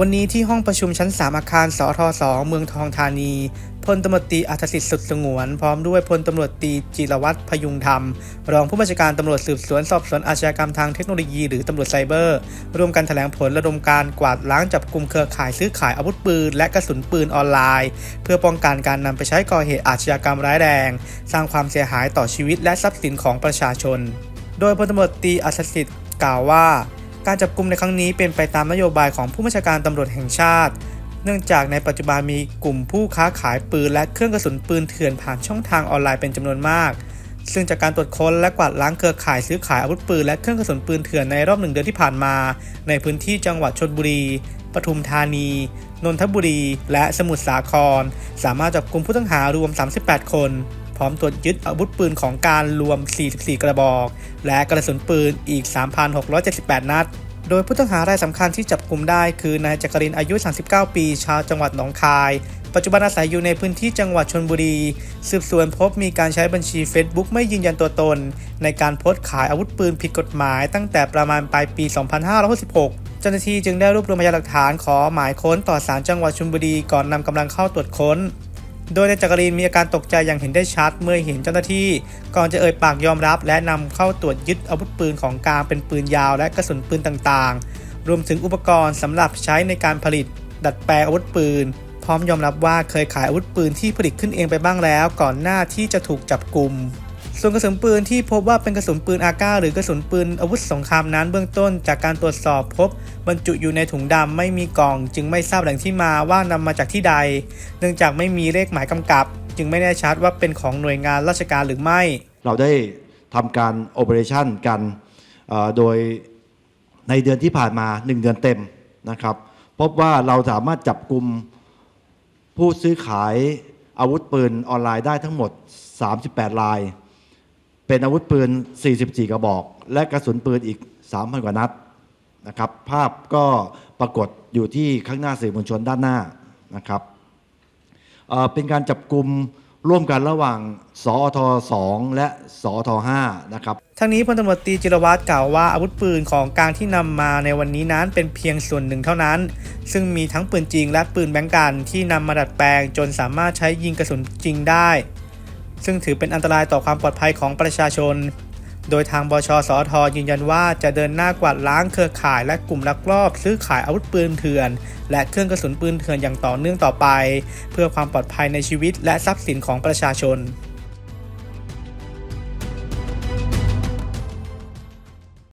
วันนี้ที่ห้องประชุมชั้น 3 อาคารสทศเมืองทองธานีพลตำรวจตีอัธสิทธิ์สุดสงวน พร้อมด้วยพลตำรวจตีจิรวัตรพยุงธรรม รองผู้บัญชาการตำรวจสืบสวนสอบสวนอาชญากรรมทางเทคโนโลยีหรือตำรวจไซเบอร์ ร่วมกันแถลงผลระดมการกวาดล้างจับกลุ่มเครือข่ายซื้อขายอาวุธปืน และกระสุนปืนออนไลน์ เพื่อป้องกันการนำไปใช้ก่อเหตุอาชญากรรมร้ายแรง สร้างความเสียหายต่อชีวิตและทรัพย์สินของประชาชน โดยพลตำรวจตีอัศสิทธิ์กล่าวว่า การจับกลุ่มในครั้งนี้เป็นไปตามนโยบายของผู้บัญชาการตำรวจแห่งชาติ เนื่องจากในปัจจุบันมีกลุ่มผู้ค้าขายปืนและเครื่องกระสุนปืนเถื่อนผ่านช่องทางออนไลน์เป็นจำนวนมาก ซึ่งจากการตรวจค้นและกวาดล้างเครือข่ายซื้อขายอาวุธปืนและเครื่องกระสุนปืนเถื่อนในรอบหนึ่งเดือนที่ผ่านมา ในพื้นที่จังหวัดชลบุรีปทุมธานี นนทบุรี และสมุทรสาคร สามารถจับกลุ่มผู้ต้องหารวม 38 คน พร้อมตรวจยึดอาวุธปืนของการรวม 44 กระบอก และกระสุนปืนอีก 3,678 นัด โดยผู้ต้องหารายสำคัญที่จับกลุ่มได้คือนายจักรินอายุ 39 ปี ชาวจังหวัดหนองคาย ปัจจุบันอาศัยอยู่ในพื้นที่จังหวัดชนบุรี สืบสวนพบมีการใช้บัญชี Facebook ไม่ยืนยันตัวตน ในการโพสต์ขายอาวุธปืนผิดกฎหมายตั้งแต่ประมาณปลายปี 2566 เจ้าหน้าที่จึงได้รวบรวมพยานหลักฐานขอหมายค้นต่อศาลจังหวัดชลบุรีก่อนนำกำลังเข้าตรวจค้น โดยนายจักรีนมีอาการตกใจอย่างเห็นได้ชัดเมื่อเห็นเจ้าหน้าที่ ก่อนจะเอ่ยปากยอมรับ และนำเข้าตรวจยึดอาวุธปืนของกลางเป็นปืนยาวและกระสุนปืนต่างๆ รวมถึงอุปกรณ์สำหรับใช้ในการผลิต ดัดแปลงอาวุธปืน พร้อมยอมรับว่าเคยขายอาวุธปืนที่ผลิตขึ้นเองไปบ้างแล้ว ก่อนหน้าที่จะถูกจับกลุ่ม ส่วนกระสุนปืนที่พบว่าเป็นกระสุนปืนอาก้าหรือกระสุนปืนอาวุธสงครามนั้นเบื้องต้น จากการตรวจสอบพบบรรจุอยู่ในถุงดำไม่มีกล่อง จึงไม่ทราบแหล่งที่มาว่านำมาจากที่ใด เนื่องจากไม่มีเลขหมายกำกับ จึงไม่แน่ชัดว่าเป็นของหน่วยงานราชการหรือไม่ เราได้ทำการโอเปอเรชันกันโดยในเดือนที่ผ่านมา 1 เดือนเต็มนะครับพบว่าเราสามารถจับกลุ่มผู้ซื้อขายอาวุธปืนออนไลน์ได้ทั้งหมด 38ราย เป็นอาวุธปืน 44 กระบอก และกระสุนปืนอีก 3,000 กว่านัดนะครับ ภาพก็ปรากฏอยู่ที่ข้างหน้าสื่อมวลชนด้านหน้านะครับเเป็นการจับกลุ่มร่วมกันระหว่าง สอท2และ สอท5นะครับ ทั้งนี้พลตำรวจตรีจิรวัตรกล่าวว่าอาวุธปืนของกลางที่นำมาในวันนี้นั้นเป็นเพียงส่วนหนึ่งเท่านั้น ซึ่งมีทั้งปืนจริงและปืนแบงก์กันที่นำมาดัดแปลงจนสามารถใช้ยิงกระสุนจริงได้ ซึ่งถือเป็นอันตรายต่อความปลอดภัยของประชาชน โดยทางบชสอทยืนยันว่าจะเดินหน้ากวาดล้างเครือข่ายและกลุ่มลักลอบ ซื้อขายอาวุธปืนเถื่อน และเครื่องกระสุนปืนเถื่อนอย่างต่อเนื่องต่อไป เพื่อความปลอดภัยในชีวิตและทรัพย์สินของประชาชน